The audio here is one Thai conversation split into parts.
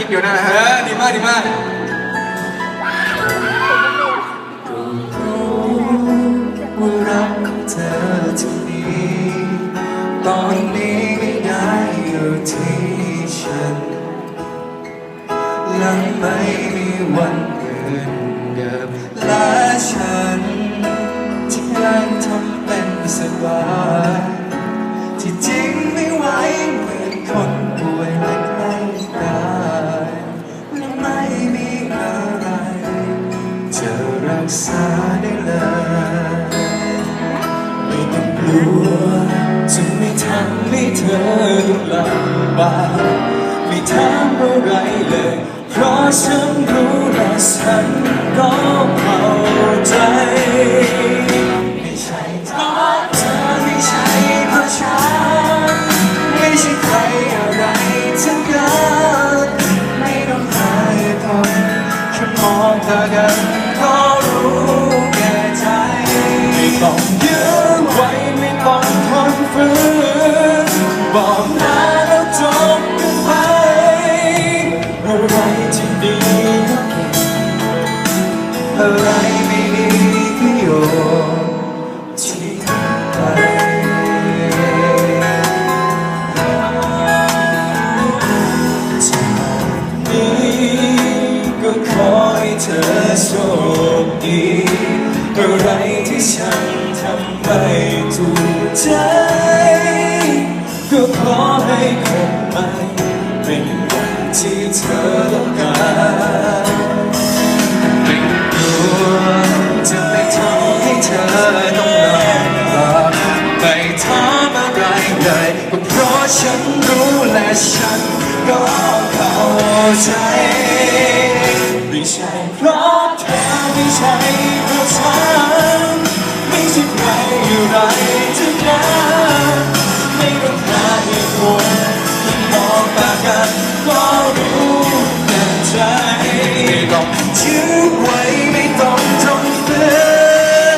คิดอยู่นั่นแหละเอฮะอดีมากดีมากว่ารักของเธอเท่านี้ตอนนี้ไม่ได้อยู่ที่ฉันและไม่มีวันอื่นเดิมและฉัน ที่กลังทำเป็นสบายที่จริง รักษาได้เลย ไม่ต้องกลัวจะไม่ทำให้เธอต้องลำบากไม่ถามอะไรเลย เพราะฉันรู้และฉันก็เข้าใจ ไม่ใช่เพราะเธอไม่ใช่เพราะฉันไม่ใช่ใครอะไรทั้งนั้นไม่ต้องหาเหตุผลแค่มองเธอกัน ต้องยื้อไว้ไม่ต้องทนฝืนบอกลาแล้วจบกันไปอะไรที่ดีก็เก็บอะไรไม่ดีก็โยนทิ้งไปนี้ก็ขอให้เธอโชคดี อะไรที่ฉันทำไม่ถูกใจ ก็ขอให้คงไม่เป็นอย่างที่เธอต้องการไม่กลัวจะไม่ทำให้เธอต้องลำบากไม่ถามอะไรเลยก็เพราะฉันรู้และฉันก็เข้าใจไม่ใช่เพราะเธอไม่ใช่ ยื้อไว้ไม่ต้องทนฝื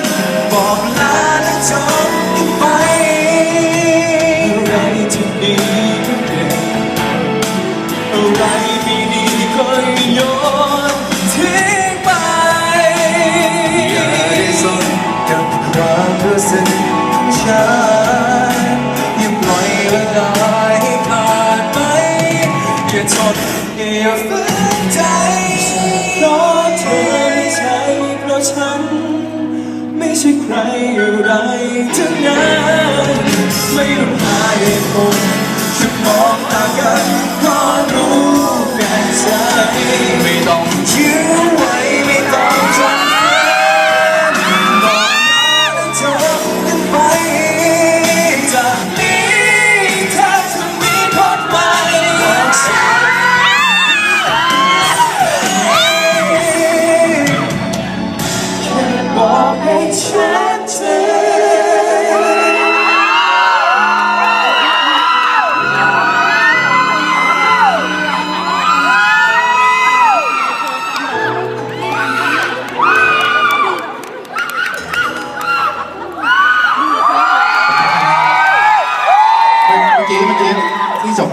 นบอกลาและจบกันไปอะไรที่ดีก็เก็บอะไรไม่ดีก็โยนทิ้งไป อย่าได้สนกับความรู้สึกของฉันอย่าปล่อยเวลาให้ผ่านไปอย่าทนอย่าฝืนใจ เพราะเธอไม่ใช่เพราะฉัน ไม่ใช่ใครอะไรทั้งนั้นไม่ต้องหาเหตุผลแค่มองตากัน enchanted.